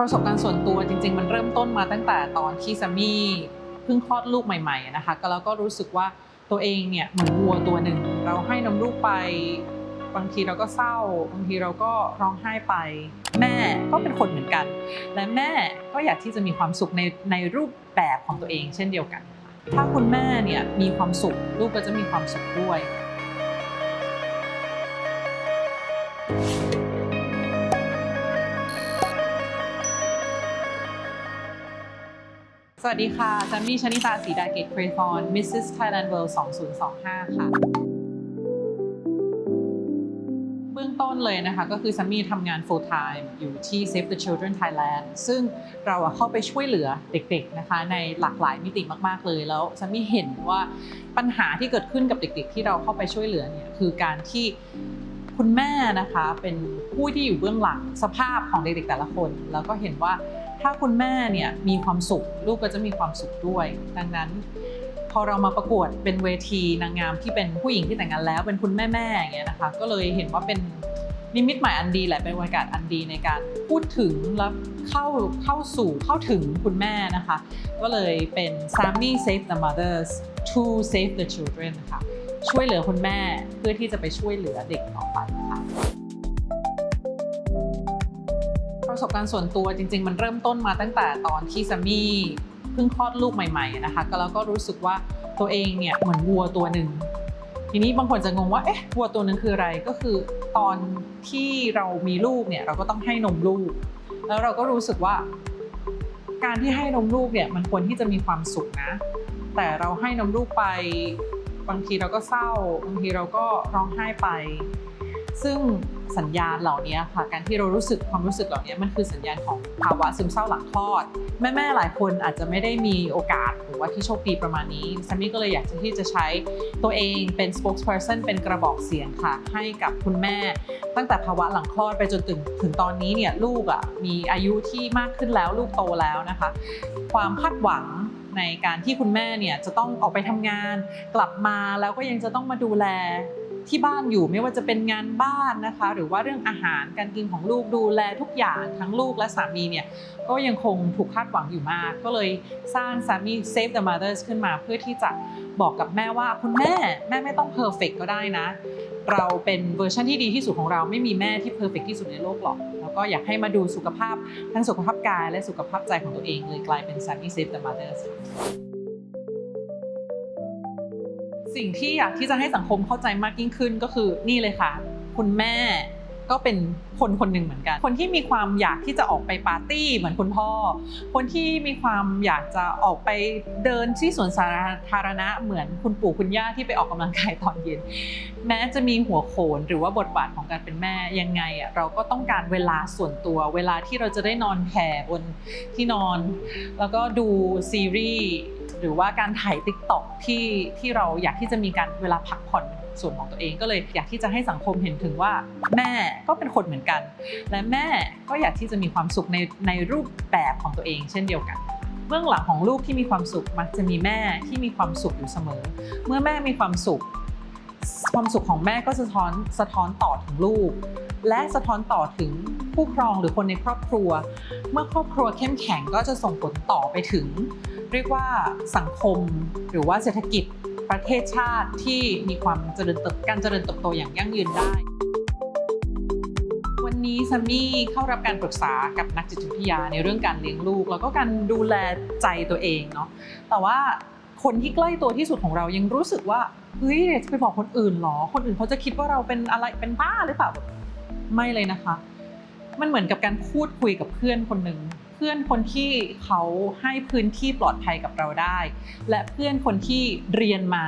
ประสบการณ์ส่วนตัวจริง ๆ มันเริ่มต้นมาตั้งแต่ตอนที่ซัมมี่เพิ่งคลอดลูกใหม่ๆนะคะก็แล้วก็รู้สึกว่าตัวเองเนี่ยเหมือนวัวตัวหนึ่ง เราให้นมลูกไป บางทีเราก็เศร้า บางทีเราก็ร้องไห้ไป แม่ก็เป็นคนเหมือนกัน และแม่ก็อยากที่จะมีความสุขในในรูปแบบของตัวเอง เช่นเดียวกัน ถ้าคุณแม่เนี่ยมีความสุขลูกก็จะมีความสุขด้วย สวัสดีค่ะแซมมี่ชนิตาสีดาเกตเครฟอน Mrs. Thailand World 2025 ค่ะ เบื้องต้นเลยนะคะก็คือซัมมี่ทำงาน full time อยู่ที่ Save the Children Thailand ซึ่งเราเข้าไปช่วยเหลือเด็กๆนะคะในหลากหลายมิติมากๆเลยแล้วซัมมี่เห็นว่าปัญหาที่เกิดขึ้นกับเด็กๆ ที่เราเข้าไปช่วยเหลือเนี่ยคือการที่คุณแม่นะคะเป็นผู้ที่อยู่เบื้องหลังสภาพของเด็กๆแต่ละคน แล้วก็เห็นว่า ถ้าคุณแม่เนี่ยมีความสุข ลูกก็จะมีความสุขด้วย ดังนั้นพอเรามาประกวดเป็นเวทีนางงามที่เป็นผู้หญิงที่แต่งงานแล้ว เป็นคุณแม่ๆอย่างเงี้ยนะคะ ก็เลยเห็นว่าเป็นนิมิตหมายอันดีแหละเป็นโอกาสอันดีในการพูดถึงและเข้าเข้าสู่เข้าถึงคุณแม่นะคะ ก็เลยเป็น Sammy Save the Mothers to Save the Children ค่ะช่วยเหลือคุณแม่เพื่อที่จะไปช่วยเหลือเด็กต่อไปค่ะ ประสบการณ์ส่วนตัวจริง ๆ มันเริ่มต้นมาตั้งแต่ตอนที่ซัมมี่เพิ่งคลอดลูกใหม่ ๆ นะคะก็แล้วก็รู้สึกว่าตัวเองเนี่ยเหมือนวัวตัวหนึ่งทีนี้บางคนจะงงว่าเอ๊ะวัวตัวหนึ่งคืออะไรก็คือตอนที่เรามีลูกเนี่ยเราก็ต้องให้นมลูก แล้วเราก็รู้สึกว่า การที่ให้นมลูกเนี่ยมันควรที่จะมีความสุขนะ แต่เราให้นมลูกไป บางทีเราก็เศร้า บางทีเราก็ร้องไห้ไป ซึ่งสัญญาณเหล่านี้ค่ะ การที่เรารู้สึกความรู้สึกเหล่านี้มันคือสัญญาณของภาวะซึมเศร้าหลังคลอด แม่ๆหลายคนอาจจะไม่ได้มีโอกาสหรือว่าที่โชคดีประมาณนี้แซมมี่ก็เลยอยากจะที่จะใช้ตัวเองเป็น spokesperson เป็นกระบอกเสียงค่ะ ให้กับคุณแม่ ตั้งแต่ภาวะหลังคลอดไปจนถึงถึงตอนนี้เนี่ยลูกอะมีอายุที่มากขึ้นแล้วลูกโตแล้วนะคะ ความคาดหวังในการที่คุณแม่เนี่ยจะต้องออกไปทำงาน กลับมาแล้วก็ยังจะต้องมาดูแล ที่บ้านอยู่ไม่ว่าจะเป็นงานบ้านนะคะ หรือว่าเรื่องอาหารการกินของลูกดูแลทุกอย่างทั้งลูกและสามีเนี่ยก็ยังคงถูกคาดหวังอยู่มาก ก็เลยสร้างสามี Save the Mothers ขึ้นมาเพื่อที่จะบอกกับแม่ว่าคุณแม่แม่ไม่ต้องเพอร์เฟกก็ได้นะ เราเป็นเวอร์ชันที่ดีที่สุดของเราไม่มีแม่ที่เพอร์เฟกที่สุดในโลกหรอก แล้วก็อยากให้มาดูสุขภาพทั้งสุขภาพกายและสุขภาพใจของตัวเองเลยกลายเป็น Sammy Save the Mothers สิ่งที่อยากที่จะให้สังคมเข้าใจมากยิ่งขึ้นก็คือนี่เลยค่ะ คุณแม่ ก็เป็นคนคนหนึ่งเหมือนกัน คนที่มีความอยากที่จะออกไปปาร์ตี้เหมือนคุณพ่อ คนที่มีความอยากจะออกไปเดินที่สวนสาธารณะเหมือนคุณปู่คุณย่าที่ไปออกกำลังกายตอนเย็น แม้จะมีหัวโขนหรือว่าบทบาทของการเป็นแม่ยังไงอะเราก็ต้องการเวลาส่วนตัว เวลาที่เราจะได้นอนแผ่บนที่นอน แล้วก็ดูซีรีส์หรือว่าการถ่ายติ๊กต็อกที่ที่เราอยากที่จะมีการเวลาพักผ่อน ส่วนของตัวเองก็เลยอยากที่จะให้สังคมเห็นถึงว่าแม่ก็เป็นคนเหมือนกัน และแม่ก็อยากที่จะมีความสุขในในรูปแบบของตัวเองเช่นเดียวกันเบื้องหลังของลูกที่มีความสุขมักจะมีแม่ที่มีความสุขอยู่เสมอ เมื่อแม่มีความสุข ความสุขของแม่ก็สะท้อนสะท้อนต่อถึงลูก และสะท้อนต่อถึงผู้ครองหรือคนในครอบครัว เมื่อครอบครัวเข้มแข็งก็จะส่งผลต่อไปถึง เรียกว่าสังคมหรือว่าเศรษฐกิจ ประเทศชาติที่มีความเจริญเติบการเจริญเติบโตอย่างยั่งยืนได้ วันนี้ซัมมี่เข้ารับการปรึกษากับนักจิตวิทยาในเรื่องการเลี้ยงลูก แล้วก็การดูแลใจตัวเองเนาะแต่ว่าคนที่ใกล้ตัวที่สุดของเรายังรู้สึกว่าเฮ้ยจะไปบอกคนอื่นเหรอ คนอื่นเขาจะคิดว่าเราเป็นอะไรเป็นบ้าหรือเปล่าไม่เลยนะคะ มันเหมือนกับการพูดคุยกับเพื่อนคนหนึ่ง พื่อนคนที่เขาให้พื้นที่ปลอดภัยกับเราได้ และเพื่อนคนที่เรียนมา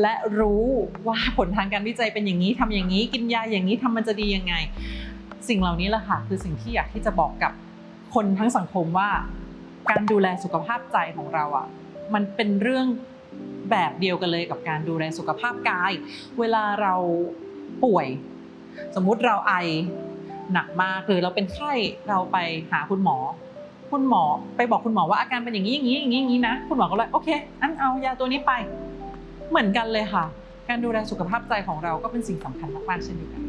และรู้ว่าผลทางการวิจัยเป็นอย่างนี้ทำอย่างนี้กินยาอย่างนี้ทำมันจะดียังไง สิ่งเหล่านี้แหละค่ะคือสิ่งที่อยากที่จะบอกกับคนทั้งสังคมว่า การดูแลสุขภาพใจของเราอะมันเป็นเรื่องแบบเดียวกันเลยกับการดูแลสุขภาพกาย เวลาเราป่วย สมมุติเราไอหนักมากหรือเราเป็นไข้เราไปหาคุณหมอ คุณหมอไปบอกคุณหมอว่าอาการเป็นอย่างนี้อย่างนี้อย่างนี้อย่างนี้นะ คุณหมอก็เลยโอเคอันเอายาตัวนี้ไป เหมือนกันเลยค่ะ การดูแลสุขภาพใจของเราก็เป็นสิ่งสำคัญมากๆเช่นเดียวกัน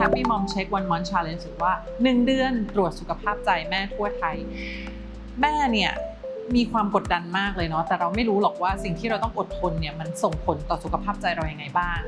Happy Mom Check One Month Challenge หรือว่า 1 เดือนตรวจสุขภาพใจแม่ทั่วไทย แม่เนี่ยมีความกดดันมากเลยเนาะแต่เราไม่รู้หรอกว่าสิ่งที่เราต้องอดทนเนี่ยมันส่งผลต่อสุขภาพใจเราอยังไงบ้าง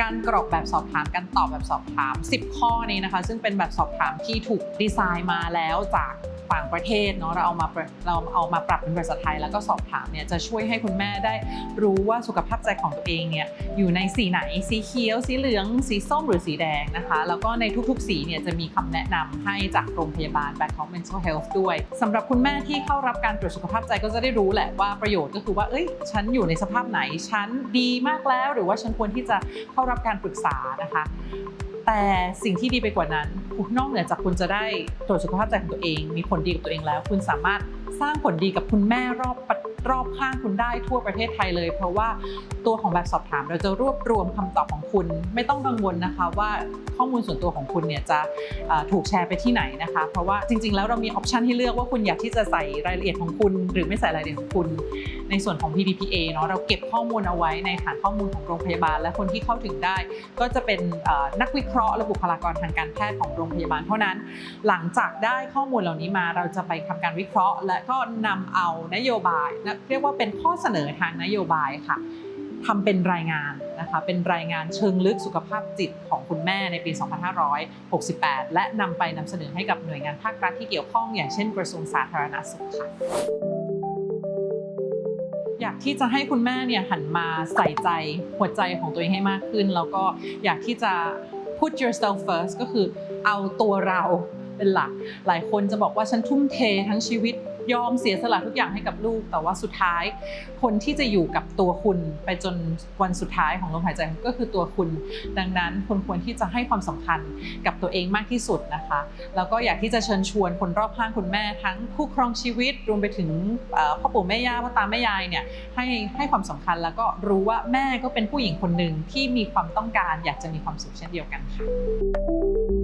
การกรอกแบบสอบถามการตอบแบบสอบถาม 10 ข้อนี้นะคะ ซึ่งเป็นแบบสอบถามที่ถูกดีไซน์มาแล้วจาก ต่างประเทศเนาะเราเอามาเราเอามาปรับเป็นภาษาไทย แล้วก็สอบถามเนี่ยจะช่วยให้คุณแม่ได้รู้ว่าสุขภาพใจของตัวเองเนี่ยอยู่ในสีไหนสีเขียว สีเหลือง สีส้มหรือสีแดงนะคะ แล้วก็ในทุกๆ สีเนี่ยจะมีคำแนะนำให้จากโรงพยาบาล Bangkok Mental Health ด้วยสำหรับคุณแม่ที่เข้ารับการตรวจสุขภาพใจก็จะได้รู้แหละว่าประโยชน์ก็คือว่าเอ้ยฉันอยู่ในสภาพไหนฉันดีมากแล้ว หรือว่าฉันควรที่จะเข้ารับการปรึกษานะคะ แต่สิ่งที่ดีไปกว่านั้น นอกเหนือจากคุณจะได้ตรวจสุขภาพใจของตัวเอง มีผลดีกับตัวเองแล้ว คุณสามารถสร้างผลดีกับคุณแม่รอบรอบข้างคุณได้ทั่วประเทศไทยเลย เพราะว่าตัวของแบบสอบถามเราจะรวบรวมคำตอบของคุณ ไม่ต้องกังวลนะคะว่าข้อมูลส่วนตัวของคุณเนี่ยจะถูกแชร์ไปที่ไหนนะคะ เพราะว่าจริง ๆ แล้วเรามีออปชันให้เลือกว่าคุณอยากที่จะใส่รายละเอียดของคุณ หรือไม่ใส่รายละเอียดของคุณ ในส่วนของ PDPA เนาะเราเก็บข้อมูลเอาไว้ในฐานข้อมูลของโรงพยาบาล และคนที่เข้าถึงได้ ก็จะเป็นนักวิเคราะห์และบุคลากรทางการแพทย์ของโรงพยาบาลเท่านั้น หลังจากได้ข้อมูลเหล่านี้มาเราจะไปทำการวิเคราะห์ และก็นำเอานโยบายนะเรียกว่าเป็นข้อเสนอทางนโยบายค่ะทำเป็นรายงานนะคะเป็นรายงานเชิงลึกสุขภาพจิตของคุณแม่ในปี 2568 และนำไปนำเสนอให้กับหน่วยงานภาครัฐที่เกี่ยวข้องอย่างเช่นกระทรวงสาธารณสุขค่ะ อยากที่จะให้คุณแม่เนี่ยหันมาใส่ใจหัวใจของตัวเองให้มากขึ้น แล้วก็อยากที่จะ put yourself first ก็คือเอาตัวเราเป็นหลัก หลายคนจะบอกว่าฉันทุ่มเททั้งชีวิต ยอมเสียสละทุกอย่างให้กับลูก แต่ว่าสุดท้าย คนที่จะอยู่กับตัวคุณไปจนวันสุดท้ายของลมหายใจก็คือตัวคุณ ดังนั้นคุณควรที่จะให้ความสำคัญกับตัวเองมากที่สุดนะคะ แล้วก็อยากที่จะเชิญชวนคนรอบข้างคุณแม่ทั้งคู่ครองชีวิตรวมไปถึงพ่อปู่แม่ย่าพ่อตาแม่ยายเนี่ยให้ให้ความสำคัญแล้วก็รู้ว่าแม่ก็เป็นผู้หญิงคนหนึ่งที่มีความต้องการ อยากจะมีความสุขเช่นเดียวกันค่ะ